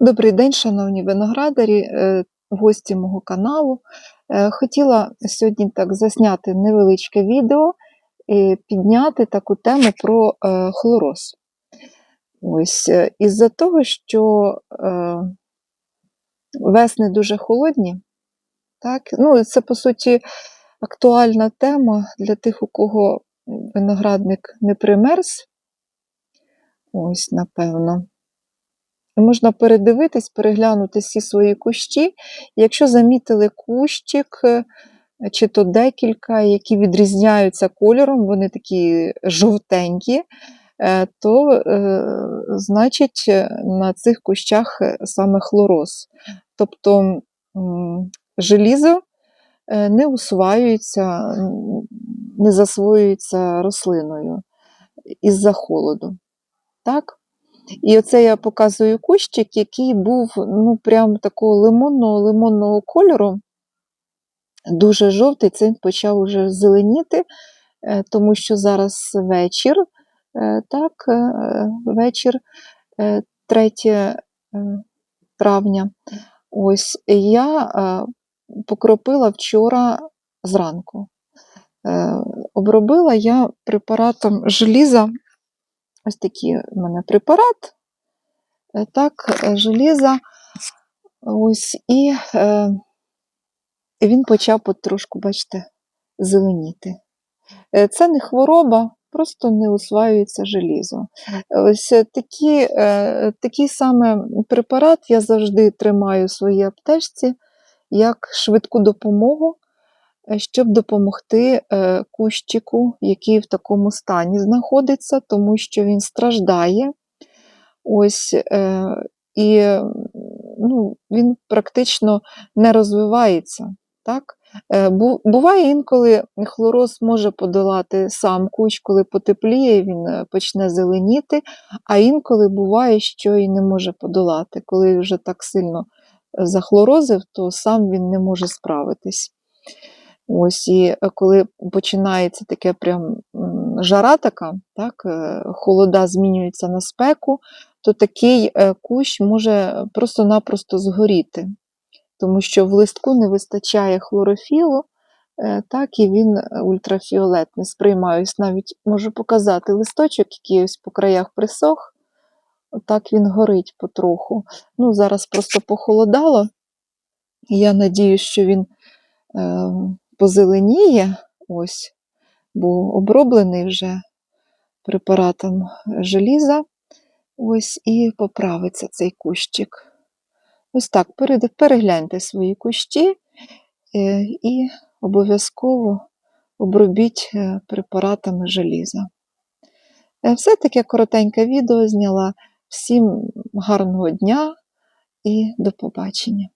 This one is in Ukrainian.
Добрий день, шановні виноградарі, е, гості мого каналу. Е, Хотіла сьогодні так засняти невеличке відео і підняти таку тему про е, хлороз. Ось, із-за того, що весни дуже холодні, так? Ну, це, по суті, актуальна тема для тих, у кого виноградник не примерз. Ось, напевно. Можна передивитись, переглянути всі свої кущі. Якщо замітили кущик, е, чи то декілька, які відрізняються кольором, вони такі жовтенькі, е, то е, значить на цих кущах саме хлороз. Тобто желізо не усваюється, не засвоюється рослиною із-за холоду. Так? І оце я показую кущик, який був ну, прям такого лимонного лимонного кольору, дуже жовтий, це почав уже зеленіти, е, тому що зараз вечір, е, так, е, вечір е, 3 е, травня. Ось я покропила вчора зранку. Обробила я препаратом желіза. Ось такий у мене препарат. Е, Так, е, желіза. Ось, і е, він почав потрошку, бачите, зеленіти. Е, Це не хвороба, просто не усваюється желізо. Ось такі, е, такий саме препарат я завжди тримаю в своїй аптечці як швидку допомогу, щоб допомогти е, кущику, який в такому стані знаходиться, тому що він страждає. Ось, е, і ну, він практично не розвивається. Так? Е, Буває інколи хлороз може подолати сам кущ, коли потепліє, він е, почне зеленіти, а інколи буває, що і не може подолати. Коли вже так сильно е, захлорозив, то сам він не може справитись. Ось, і е, коли починається таке прям жара така, так, е, холода змінюється на спеку, то такий е, кущ може просто-напросто згоріти, тому що в листку не вистачає хлорофілу, так і він ультрафіолет не сприймає. Навіть можу показати листочок, який ось по краях присох, отак він горить потроху. Ну, зараз просто похолодало, я надію, що він е, позеленіє, ось, бо оброблений вже препаратом желіза. Ось і поправиться цей кущик. Ось так, перегляньте свої кущі е, і обов'язково обробіть е, препаратами желіза. Е, Все таке коротеньке відео зняла. Всім гарного дня і до побачення.